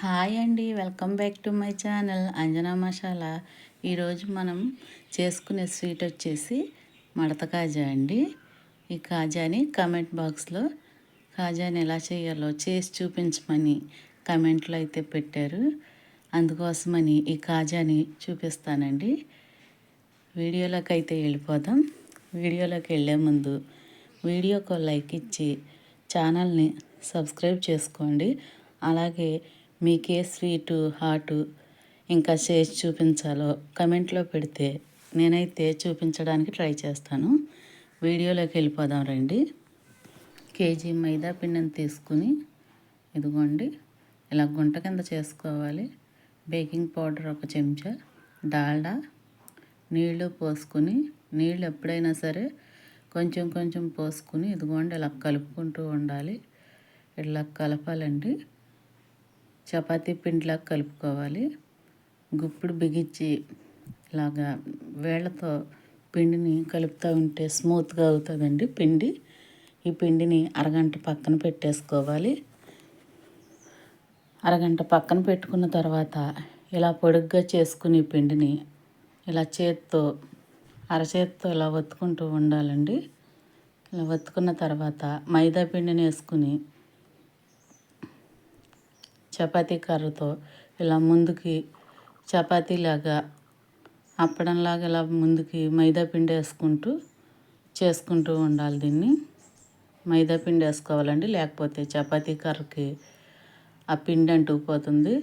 Hi అండి welcome back to my channel Anjana masala. ఈరోజు మనం చేసుకునే స్వీట్ వచ్చేసి మడత కాజా అండి. ఈ కాజాని కమెంట్ బాక్స్లో కాజాని ఎలా చేయాలో చేసి చూపించమని కమెంట్లో అయితే పెట్టారు. అందుకోసమని ఈ కాజాని చూపిస్తానండి. వీడియోలోకి అయితే వెళ్ళిపోదాం. వీడియోలోకి వెళ్ళే ముందు వీడియోకి లైక్ ఇచ్చి ఛానల్ని సబ్స్క్రైబ్ చేసుకోండి. అలాగే మీకే స్వీటు హాటు ఇంకా చేసి చూపించాలో కమెంట్లో పెడితే నేనైతే చూపించడానికి ట్రై చేస్తాను. వీడియోలోకి వెళ్ళిపోదాం రండి. కేజీ మైదా పిండిని తీసుకుని ఇదిగోండి ఇలా గుంట కింద చేసుకోవాలి. బేకింగ్ పౌడర్ ఒక చెంచా డాల్డా నీళ్ళు పోసుకుని నీళ్ళు ఎప్పుడైనా సరే కొంచెం కొంచెం పోసుకుని ఇదిగోండి ఇలా కలుపుకుంటూ ఉండాలి. ఇలా కలపాలండి. చపాతీ పిండిలా కలుపుకోవాలి. గుప్పుడు బిగించి ఇలాగా వేళ్ళతో పిండిని కలుపుతూ ఉంటే స్మూత్గా అవుతుందండి పిండి. ఈ పిండిని అరగంట పక్కన పెట్టేసుకోవాలి. అరగంట పక్కన పెట్టుకున్న తర్వాత ఇలా పొడుగ్గా చేసుకుని పిండిని ఇలా చేత్తో అరచేత్తో ఇలా ఒత్తుకుంటూ ఉండాలండి. ఇలా ఒత్తుకున్న తర్వాత మైదా పిండిని వేసుకుని చపాతీ కర్రతో ఇలా ముందుకి చపాతీలాగా అప్పడంలాగా ఇలా ముందుకి మైదా పిండి వేసుకుంటూ చేసుకుంటూ ఉండాలి దీన్ని. మైదా పిండి వేసుకోవాలండి లేకపోతే చపాతీ కర్రకి ఆ పిండి అంటుకుపోతుంది.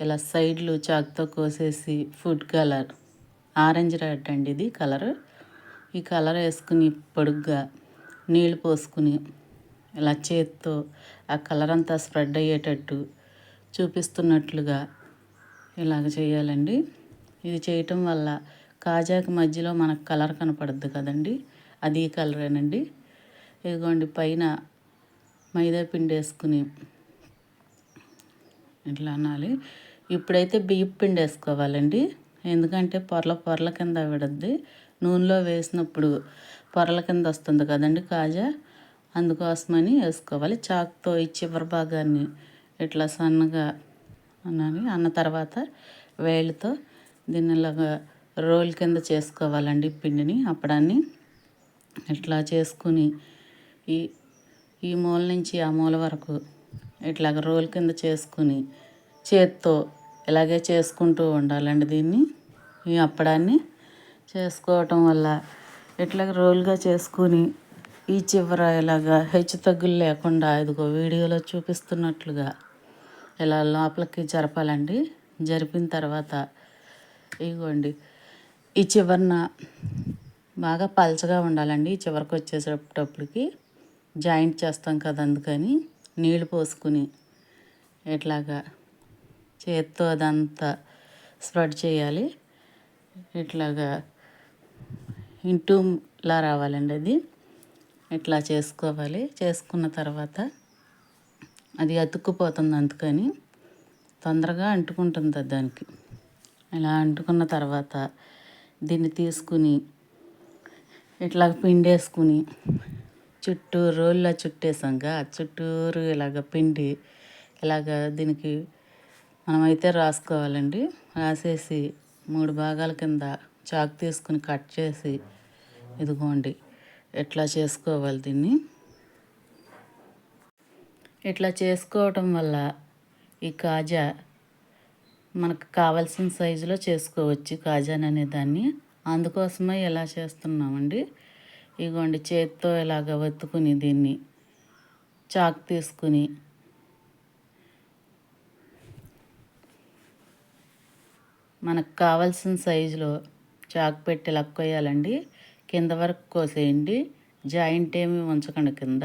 ఇలా సైడ్లు చాకుతో కోసేసి ఫుడ్ కలర్ ఆరెంజ్ రెడ్ అండి ఇది కలర్. ఈ కలర్ వేసుకుని పొడుగ్గా నీళ్ళు పోసుకుని ఇలా చేత్తో ఆ కలర్ అంతా స్ప్రెడ్ అయ్యేటట్టు చూపిస్తున్నట్లుగా ఇలాగ చేయాలండి. ఇది చేయటం వల్ల కాజాకి మధ్యలో మనకు కలర్ కనపడుద్ది కదండి. అది కలరేనండి. ఇదిగోండి పైన మైదా పిండి వేసుకుని ఇట్లా అనాలి. ఇప్పుడైతే బియ్యం పిండి వేసుకోవాలండి. ఎందుకంటే పొరల పొరల కింద విడద్ది. నూనెలో వేసినప్పుడు పొరల కింద వస్తుంది కదండి కాజా. అందుకోసమని వేసుకోవాలి. చాక్తో ఈ చివరి భాగాన్ని ఇట్లా సన్నగా అన్నాను అన్న తర్వాత వేళ్ళతో దీన్ని ఇలాగా రోల్ కింద చేసుకోవాలండి పిండిని. అప్పడాన్ని ఇట్లా చేసుకుని ఈ ఈ మూల నుంచి ఆ మూల వరకు ఇట్లాగ రోల్ కింద చేసుకుని చేత్తో ఇలాగే చేసుకుంటూ ఉండాలండి దీన్ని. ఈ అప్పడాన్ని చేసుకోవటం వల్ల ఇట్లాగ రోల్గా చేసుకుని ఈ చివర ఇలాగా హెచ్చు తగ్గులు లేకుండా ఇదిగో వీడియోలో చూపిస్తున్నట్లుగా ఇలా లోపలికి జరపాలండి. జరిపిన తర్వాత ఇగోండి. ఈ చివరిన బాగా పలచగా ఉండాలండి. ఈ చివరికి వచ్చేసేటప్పటికి జాయింట్ చేస్తాం కదా అందుకని నీళ్ళు పోసుకుని ఇట్లాగా చేత్తో అదంతా స్ప్రెడ్ చేయాలి. ఇట్లాగా ఇంటూలా రావాలండి అది. ఇట్లా చేసుకోవాలి. చేసుకున్న తర్వాత అది అతుక్కుపోతుంది అందుకని తొందరగా అంటుకుంటుంది దానికి. ఇలా అంటుకున్న తర్వాత దీన్ని తీసుకుని ఇట్లా పిండేసుకుని చుట్టూ రోల్లో చుట్టేసాంగా చుట్టూరు ఇలాగ పిండి ఇలాగ దీనికి మనమైతే రాసుకోవాలండి. రాసేసి మూడు భాగాల కింద చాకు తీసుకుని కట్ చేసి ఇదిగోండి ఎట్లా చేసుకోవాలి దీన్ని? ఇట్లా చేసుకోవటం వల్ల ఈ కాజా మనకు కావాల్సిన సైజులో చేసుకోవచ్చు కాజాన్ అనే దాన్ని. అందుకోసమే ఇలా చేస్తున్నామండి? ఇగోండి చేతితో ఇలాగ వత్తుకుని దీన్ని చాక్ తీసుకుని మనకు కావాల్సిన సైజులో చాక్ పెట్టి లక్కొయ్యాలండి. కింద వరకు కోసేయండి. జాయింట్ ఏమి ఉంచకండి కింద.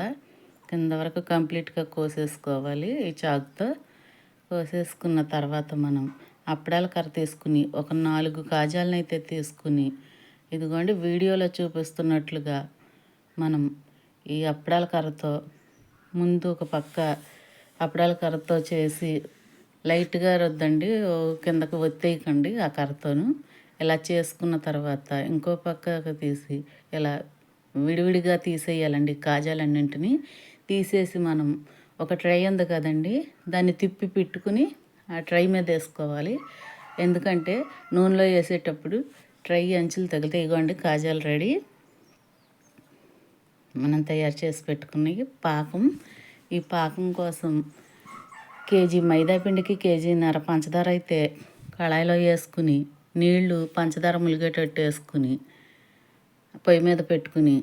కింద వరకు కంప్లీట్గా కోసేసుకోవాలి ఈ చాకుతో. కోసేసుకున్న తర్వాత మనం అప్పడాల కర్ర తీసుకుని ఒక నాలుగు కాజాలనైతే అయితే తీసుకుని ఇదిగోండి వీడియోలో చూపిస్తున్నట్లుగా మనం ఈ అప్పడాల కర్రతో ముందు ఒక పక్క అప్పడాల కర్రతో చేసి లైట్గా రొద్దండి. కిందకు ఒత్తేయకండి ఆ కర్రతోను. ఇలా చేసుకున్న తర్వాత ఇంకో పక్కకు తీసి ఇలా విడివిడిగా తీసేయాలండి కాజాలన్నింటినీ. తీసేసి మనం ఒక ట్రై ఉంది కదండి దాన్ని తిప్పి పెట్టుకుని ఆ ట్రై మీద వేసుకోవాలి. ఎందుకంటే నూనెలో వేసేటప్పుడు ట్రై అంచులు తగిలితే ఇగోండి కాజాలు రెడీ. మనం తయారు చేసి పెట్టుకుని పాకం ఈ పాకం కోసం కేజీ మైదా పిండికి కేజీన్నర పంచదార అయితే కళాయిలో వేసుకుని నీళ్ళు పంచదార ములిగేటట్టు వేసుకుని పొయ్యి మీద పెట్టుకుని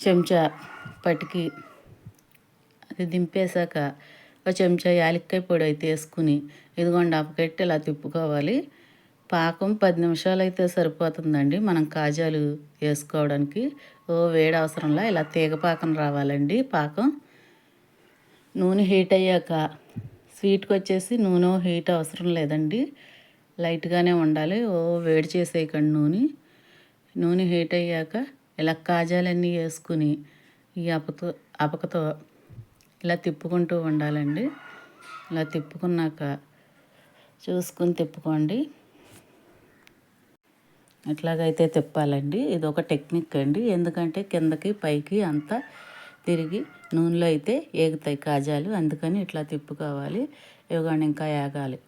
చెంచా పటికి అది దింపేశాక ఒక చెంచా యాలక్కాయ పొడి అయితే వేసుకుని ఇదిగోండి అప్పకెట్టి ఇలా తిప్పుకోవాలి. పాకం పది నిమిషాలు అయితే సరిపోతుందండి మనం కాజాలు వేసుకోవడానికి. ఓ వేడి అవసరంలా ఇలా తీగ పాకం రావాలండి పాకం. నూనె హీట్ అయ్యాక స్వీట్కి వచ్చేసి నూనె హీట్ అవసరం లేదండి. లైట్గానే ఉండాలి. ఓ వేడి చేసేయకండి నూనె. నూనె హీట్ అయ్యాక ఇలా కాజాలన్నీ వేసుకుని ఈ అపతో అపకతో ఇలా తిప్పుకుంటూ ఉండాలండి. ఇలా తిప్పుకున్నాక చూసుకుని తిప్పుకోండి. ఎట్లాగైతే తిప్పాలండి. ఇది ఒక టెక్నిక్ అండి. ఎందుకంటే కిందకి పైకి అంతా తిరిగి నూనెలో అయితే ఏగుతాయి కాజాలు. అందుకని ఇట్లా తిప్పుకోవాలి. ఇవ్వండి ఇంకా ఏగాలి.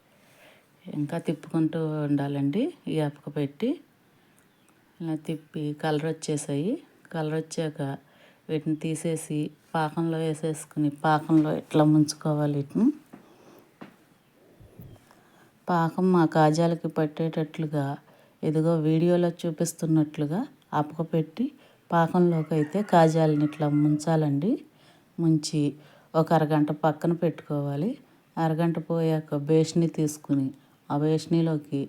ఇంకా తిప్పుకుంటూ ఉండాలండి. ఈ అప్పక పెట్టి. ఇలా తిప్పి కలర్ వచ్చేసాయి కలర్ వచ్చాక వీటిని తీసేసి పాకంలో వేసేసుకుని పాకంలో ఇట్లా ముంచుకోవాలి వీటిని? పాకం మా కాజాలకి పట్టేటట్లుగా ఇదిగో వీడియోలో చూపిస్తున్నట్లుగా అప్పకపెట్టి పెట్టి పాకంలోకి అయితే కాజాలని ఇట్లా ముంచాలండి. ముంచి ఒక అరగంట పక్కన పెట్టుకోవాలి. అరగంట పోయాక బేషని తీసుకుని ఆ బేషనీలోకి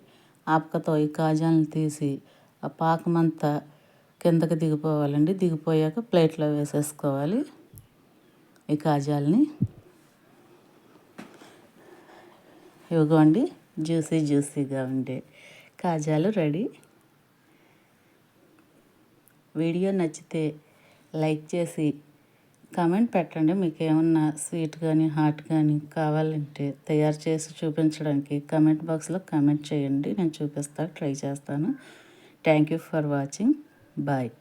ఆపకతో ఈ కాజాలను తీసి ఆ పాకమంతా కిందకి దిగిపోవాలండి. దిగిపోయాక ప్లేట్లో వేసేసుకోవాలి ఈ కాజాలని. ఇవ్వండి జ్యూసీ జ్యూసీగా ఉండే కాజాలు రెడీ. వీడియో నచ్చితే లైక్ చేసి కామెంట్ పెట్టండి. మీకు ఏమన్నా స్వీట్ కానీ హాట్ కానీ కావాలంటే తయారు చేసి చూపించడానికి కామెంట్ బాక్స్లో కామెంట్ చేయండి. నేను చూపిస్తాను ట్రై చేస్తాను. Thank you for watching. Bye.